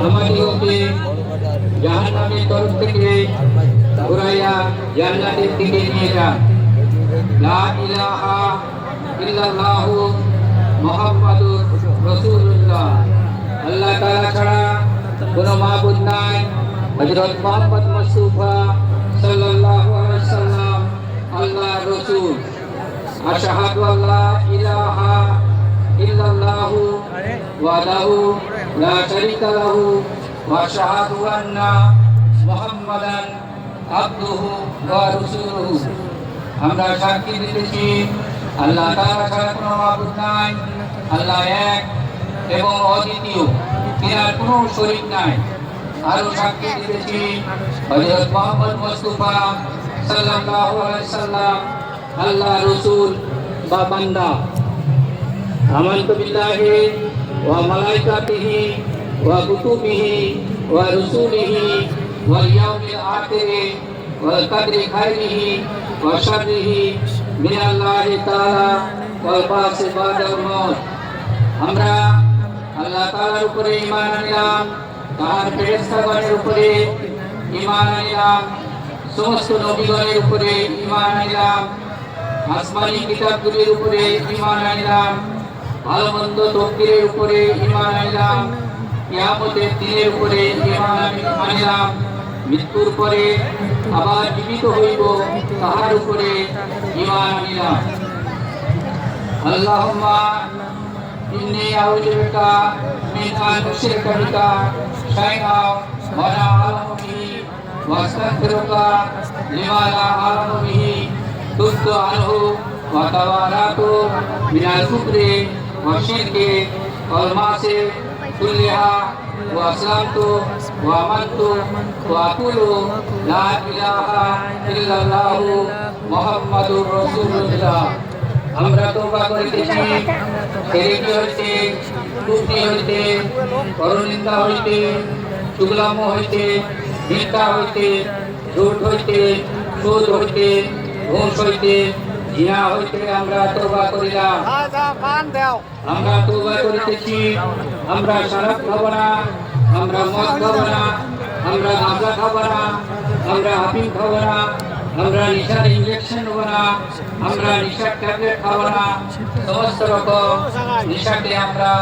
আমাদিগকে জাহান্নামের তরফ থেকে ঘুরাইয়া জান্নাতের দিকে নিয়ে যান। লা ইলাহা ইল্লাল্লাহু মুহাম্মাদুর রাসূলুল্লাহ। আল্লাহ তাআলা ছাড়া কোনো মাবুদ নাই। হযরত মুহাম্মদ মুস্তাফা সাল্লাল্লাহু আলাইহি সাল্লাম আল্লাহর রাসূল। আশহাদু আল্লা ইলাহা ওয়াহদাহু লা শারীকা লাহু ওয়া আশহাদু আন্না মুহাম্মাদান আবদুহু ওয়া রাসূলুহু। আমরা সাক্ষী দিতেছি আল্লাহ তাআলা ছাড়া কোনো মাবুদ নাই আল্লাহ এক এবং অদ্বিতীয়। তিনার কোনো শরীক নাই। আরও সাক্ষী দিতেছি হযরত মুহাম্মদ মুস্তাফা সাল্লাল্লাহু আলাইহি সাল্লাম আল্লাহ রাসূল বা বান্দা। আমানতু বিল্লাহি ওয়া মালাইকাতিহি ওয়া কুতুবিহি ওয়া রুসুলিহি ওয়াল ইয়াউমিল আখির ওয়াল কদরি খাইরিহি ওয়া শাররিহি মিনাল্লাহি তাআলা ওয়াল বাসি বাদাল মাউত আমরা আল্লাহ তাআলার উপরে ঈমান আনলাম তার ফেরেশতাগণের উপরে ঈমান আনলাম সমস্ত নবীগণের উপরে ঈমান আনলাম আসমানি কিতাবগুলির উপরে ঈমান আনলাম ভালো মন্দ তকদিরের উপরে ঈমান আনলাম, কিয়ামতের দিনের উপরে ঈমান আনলাম, মৃত্যুর পরে আবার জীবিত হইব, তাহার উপরে ঈমান আনলাম। আল্লাহুম্মা ইন্নী আউযু বিকা মিন আন উশরিকা বিকা শাইআন ওয়া লা আ'লামু বিহি ওয়া আস্তাগফিরুকা লিমা লা আ'লামু বিহি তুবতু আনহু ওয়া তাওয়ারাতু মিনাল মাসি কুল্লিহা ওয়া আসলামতু ওয়া আমানতু ওয়া আকুলু লা ইলাহা ইল্লাল্লাহু মুহাম্মাদুর রাসূলুল্লাহ। আমরা তোবা করিতেছি সেরেকি হইতে, কুফরি হইতে পরনিন্দা হইতে চুগলাম হইতে মিথ্যা হইতে, ঝুট হইতে, সুদ হইতে, ঘুষ হইতে জিনা হইতে আমরা তোবা করিলাম। আমরা তোবা করিতেছি আমরা সারাপ খাব না আমরা মদ খাব না আমরা গাঁজা খাব না আমরা হাফিম খাব না আমরা নিশার ইঞ্জেকশন নেব না আমরা নিশার ট্যাবলেট খাব না সমস্ত রকম নিশাকে আমরা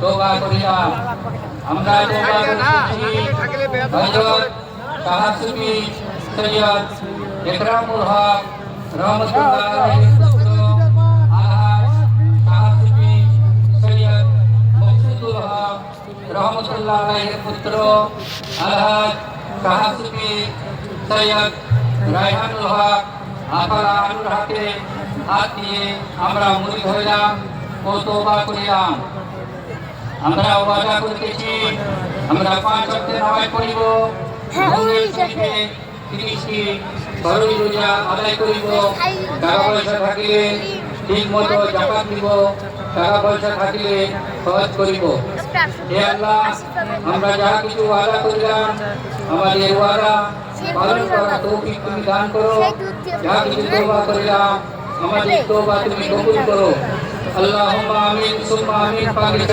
তোবা করিলাম। আমরা তোবা করিতেছি। হযরত সাহাসুবি সৈয়দ ইকরামুল হক রহমতুল্লাহ আলাইহির পুত্র আলহাজ সাহাসুবি সৈয়দ রায়হানুল হক আপারা আনুর হাতে হাত দিয়ে আমরা মুড়ি হইলাম ও তোবা করিলাম। আমরা ওয়াদা করিতেছি আমরা পাঁচ ওয়াক্ত নামাজ পড়িব। শরীফে তিরিশটি ফরজ রোজা আদায় ঠিক মতো জাকাত দিব। টাকা পয়সা থাকিলে খরচ করিব। হে আল্লাহ, আমরা যা কিছু ওয়াদা করিলাম, আমাদের ওয়াদা পালন দান করো। যা কিছু তওবা করিলাম, আমাদের তুমি কবুল করো। আল্লাহুম্মা আমিন, সুম্মা আমিন, পাকে